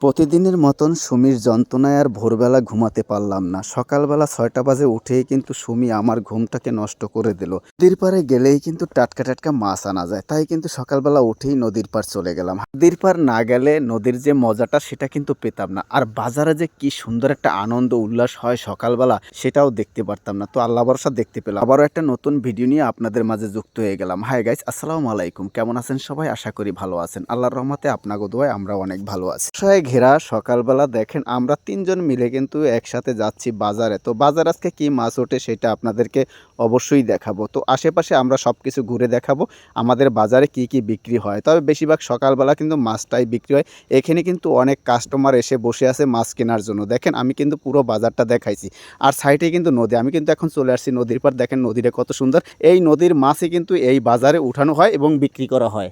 প্রতিদিনের মতন সুমির যন্ত্রণায় আর ভোরবেলা ঘুমাতে পারলাম না। সকালবেলা ছয়টা বাজে উঠেই কিন্তু সুমি আমার ঘুমটাকে নষ্ট করে দিল। নদীর পাড়ে গেলেই কিন্তু টাটকা টাটকা মাছ আনা যায়, তাই কিন্তু সকালবেলা উঠেই নদীর পার চলে গেলাম। নদীর পাড় না গেলে নদীর যে মজাটা সেটা কিন্তু পেতাম না, আর বাজারে যে কি সুন্দর একটা আনন্দ উল্লাস হয় সকালবেলা সেটাও দেখতে পারতাম না। তো আল্লাহ ভরসা দেখতে পেলাম। আবারও একটা নতুন ভিডিও নিয়ে আপনাদের মাঝে যুক্ত হয়ে গেলাম। হাই গাইস, আসসালামু আলাইকুম। কেমন আছেন সবাই? আশা করি ভালো আছেন। আল্লাহর রহমতে আপনাকে দোয়ায় আমরা অনেক ভালো আছি। ঘেরা সকালবেলা দেখেন, আমরা তিনজন মিলে কিন্তু একসাথে যাচ্ছি বাজারে। তো বাজার আজকে কি মাছ ওঠে সেটা আপনাদেরকে অবশ্যই দেখাবো। তো আশেপাশে আমরা সব কিছু ঘুরে দেখাবো, আমাদের বাজারে কি কি বিক্রি হয়। তবে বেশিরভাগ সকালবেলা কিন্তু মাছটাই বিক্রি হয়। এখানে কিন্তু অনেক কাস্টমার এসে বসে আছে মাছ কেনার জন্য। দেখেন, আমি কিন্তু পুরো বাজারটা দেখাইছি। আর সাইডে কিন্তু নদী, আমি কিন্তু এখন চলে আসছি নদীর পার দেখেন নদীটা কত সুন্দর। এই নদীর মাছই কিন্তু এই বাজারে উঠানো হয় এবং বিক্রি করা হয়।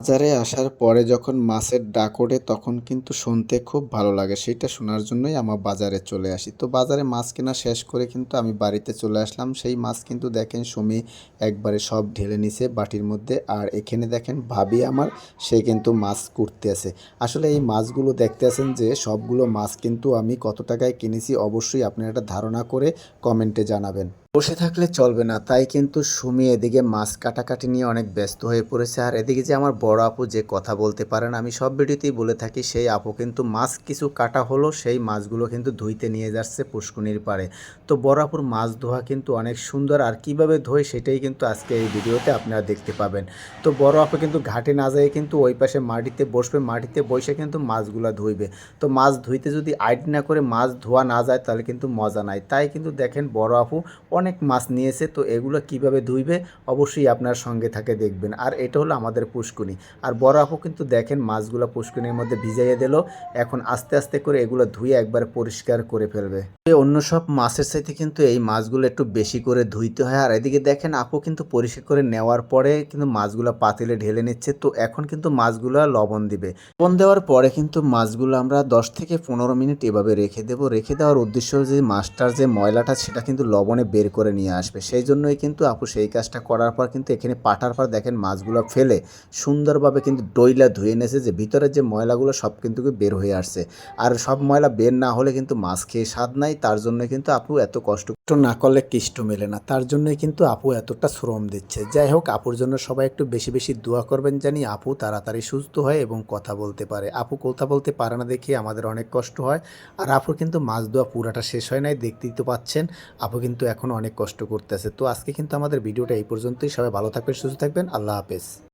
বাজারে আসার পরে যখন মাছের ডাক ওঠে, তখন কিন্তু শুনতে খুব ভালো লাগে। সেটা শোনার জন্যই আমার বাজারে চলে আসি। তো বাজারে মাছ কেনা শেষ করে কিন্তু আমি বাড়িতে চলে আসলাম। সেই মাছ কিন্তু দেখেন সুমি একবারে সব ঢেলে নিছে বাটির মধ্যে। আর এখানে দেখেন ভাবি আমার, সে কিন্তু মাছ কুটতে আছে। আসলে এই মাছগুলো দেখতে আছেন যে, সবগুলো মাছ কিন্তু আমি কত টাকায় কিনেছি, অবশ্যই আপনি একটা ধারণা করে কমেন্টে জানাবেন। বসে থাকলে চলবে না, তাই কিন্তু সুমি এদিকে মাছ কাটাকাটি নিয়ে অনেক ব্যস্ত হয়ে পড়েছে। আর এদিকে যে আমার বড় আপু যে কথা বলতে পারেন, আমি সব ভিডিওতেই বলে থাকি, সেই আপু কিন্তু মাছ কিছু কাটা হলো, সেই মাছগুলো কিন্তু ধুইতে নিয়ে যাচ্ছে পুষ্কুনির পাড়ে। তো বড় আপুর মাছ ধোয়া কিন্তু অনেক সুন্দর, আর কীভাবে ধোয় সেটাই কিন্তু আজকে এই ভিডিওতে আপনারা দেখতে পাবেন। তো বড় আপু কিন্তু ঘাটে না যায় কিন্তু ওই পাশে মাটিতে বসবে, মাটিতে বসে কিন্তু মাছগুলো ধুইবে। তো মাছ ধুইতে যদি আইড না করে মাছ ধোয়া না যায়, তাহলে কিন্তু মজা নাই। তাই কিন্তু দেখেন বড় আপু অনেক মাছ নিয়েছে, তো এগুলো কীভাবে ধুইবে? অবশ্যই আপনার সঙ্গে থাকে দেখবেন। আর এটা হলো আমাদের পুষ্কুনি আর বড় আপু কিন্তু দেখেন মাছগুলো পুষ্কুনির মধ্যে ভিজাইয়ে দিল। এখন আস্তে আস্তে করে এগুলো ধুয়ে একবার পরিষ্কার করে ফেলবে। অন্য সব মাছের সাথে কিন্তু এই মাছগুলো একটু বেশি করে ধুইতে হয়। আর এদিকে দেখেন আপু কিন্তু পরিষ্কার করে নেওয়ার পরে কিন্তু মাছগুলো পাতিলে ঢেলে নিচ্ছে। তো এখন কিন্তু মাছগুলো লবণ দিবে। লবণ দেওয়ার পরে কিন্তু মাছগুলো আমরা দশ থেকে পনেরো মিনিট এভাবে রেখে দেবো। রেখে দেওয়ার উদ্দেশ্য যে মাছটার যে ময়লাটা, সেটা কিন্তু লবণে বের করে নিয়ে আসবে। সেই জন্যই কিন্তু আপু সেই কাজটা করার পর কিন্তু এখানে পাটার পর দেখেন মাছগুলো ফেলে সুন্দরভাবে কিন্তু ডইলা ধুয়ে এনেছে যে ভিতরের যে ময়লাগুলো সব কিন্তু বের হয়ে আসছে। আর সব ময়লা বের না হলে কিন্তু মাছ খেয়ে স্বাদ নাই, তার জন্য কিন্তু আপু এত কষ্ট না করলে কিষ্ট মেলে না। তার জন্যই কিন্তু আপু এতটা শ্রম দিচ্ছে। যাই হোক, আপুর জন্য সবাই একটু বেশি বেশি দোয়া করবেন জানি আপু তাড়াতাড়ি সুস্থ হয় এবং কথা বলতে পারে। আপু কথা বলতে পারে না দেখে আমাদের অনেক কষ্ট হয়। আর আপুর কিন্তু মাছ ধোয়া পুরাটা শেষ হয় নাই, দেখতেই তো পাচ্ছেন। আপু কিন্তু এখন অনেক কষ্ট করতেছে। তো আজকে কিন্তু আমাদের ভিডিওটা এই পর্যন্তই। সবাই ভালো থাকবেন, সুস্থ থাকবেন। আল্লাহ হাফেজ।